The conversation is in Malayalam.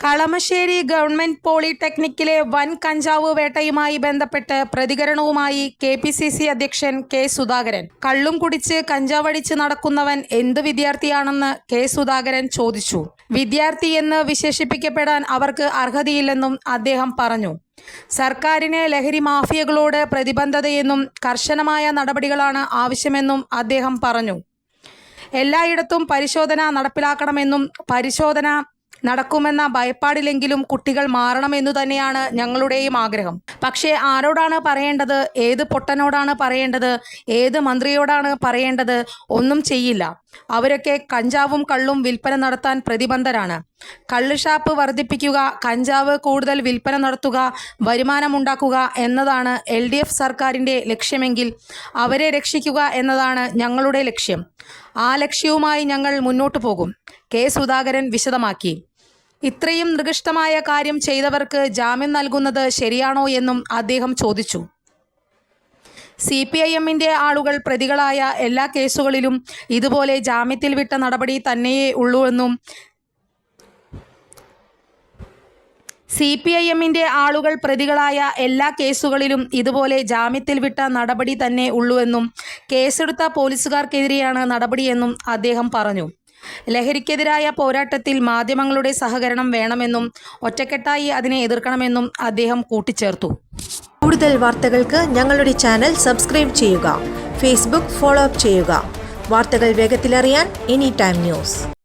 Kalamassery government പോളിടെക്നിക്കിലെ വൻ കഞ്ചാവ് വേട്ടയുമായി ബന്ധപ്പെട്ട് പ്രതികരണവുമായി കെ പി സി സി അധ്യക്ഷൻ കെ സുധാകരൻ. കള്ളും കുടിച്ച് കഞ്ചാവടിച്ച് നടക്കുന്നവൻ എന്ത് വിദ്യാർത്ഥിയാണെന്ന് കെ സുധാകരൻ ചോദിച്ചു. വിദ്യാർത്ഥി എന്ന് വിശേഷിപ്പിക്കപ്പെടാൻ അവർക്ക് അർഹതയില്ലെന്നും അദ്ദേഹം പറഞ്ഞു. സർക്കാരിനെ ലഹരി മാഫിയകളോട് പ്രതിബന്ധതയെന്നും കർശനമായ നടപടികളാണ് ആവശ്യമെന്നും അദ്ദേഹം പറഞ്ഞു. എല്ലായിടത്തും പരിശോധന നടപ്പിലാക്കണമെന്നും പരിശോധന നടക്കുമെന്ന ഭയപ്പാടിലെങ്കിലും കുട്ടികൾ മാറണമെന്നു തന്നെയാണ് ഞങ്ങളുടെയും ആഗ്രഹം. പക്ഷേ ആരോടാണ് പറയേണ്ടത്? ഏത് പൊട്ടനോടാണ് പറയേണ്ടത്? ഏത് മന്ത്രിയോടാണ് പറയേണ്ടത്? ഒന്നും ചെയ്യില്ല. അവരൊക്കെ കഞ്ചാവും കള്ളും വിൽപ്പന നടത്താൻ പ്രതിബന്ധരാണ്. കള്ള് ഷാപ്പ് വർദ്ധിപ്പിക്കുക കഞ്ചാവ് കൂടുതൽ വിൽപ്പന നടത്തുക വരുമാനമുണ്ടാക്കുക എന്നതാണ് എൽ ഡി എഫ് സർക്കാരിന്റെ ലക്ഷ്യമെങ്കിൽ അവരെ രക്ഷിക്കുക എന്നതാണ് ഞങ്ങളുടെ ലക്ഷ്യം. ആ ലക്ഷ്യവുമായി ഞങ്ങൾ മുന്നോട്ടു പോകും. കെ സുധാകരൻ വിശദമാക്കി. ഇത്രയും നികൃഷ്ടമായ കാര്യം ചെയ്തവർക്ക് ജാമ്യം നൽകുന്നത് ശരിയാണോ എന്നും അദ്ദേഹം ചോദിച്ചു. സി പി ഐ എമ്മിന്റെ ആളുകൾ പ്രതികളായ എല്ലാ കേസുകളിലും ഇതുപോലെ ജാമ്യത്തിൽ വിട്ട നടപടി തന്നെയേ ഉള്ളൂവെന്നും സി പി ഐ എമ്മിന്റെ ആളുകൾ പ്രതികളായ എല്ലാ കേസുകളിലും ഇതുപോലെ ജാമ്യത്തിൽ വിട്ട നടപടി തന്നെ ഉള്ളുവെന്നും കേസെടുത്ത പോലീസുകാർക്കെതിരെയാണ് നടപടിയെന്നും അദ്ദേഹം പറഞ്ഞു. ലഹരിക്കെതിരായ പോരാട്ടത്തിൽ മാധ്യമങ്ങളുടെ സഹകരണം വേണമെന്നും ഒറ്റക്കെട്ടായി അതിനെ എതിർക്കണമെന്നും അദ്ദേഹം കൂട്ടിച്ചേർത്തു. കൂടുതൽ വാർത്തകൾക്ക് ഞങ്ങളുടെ ചാനൽ സബ്സ്ക്രൈബ് ചെയ്യുക ഫേസ്ബുക്ക് ഫോളോ അപ്പ് ചെയ്യുക. വാർത്തകൾ വേഗത്തിലറിയാൻ എനി ടൈം ന്യൂസ്.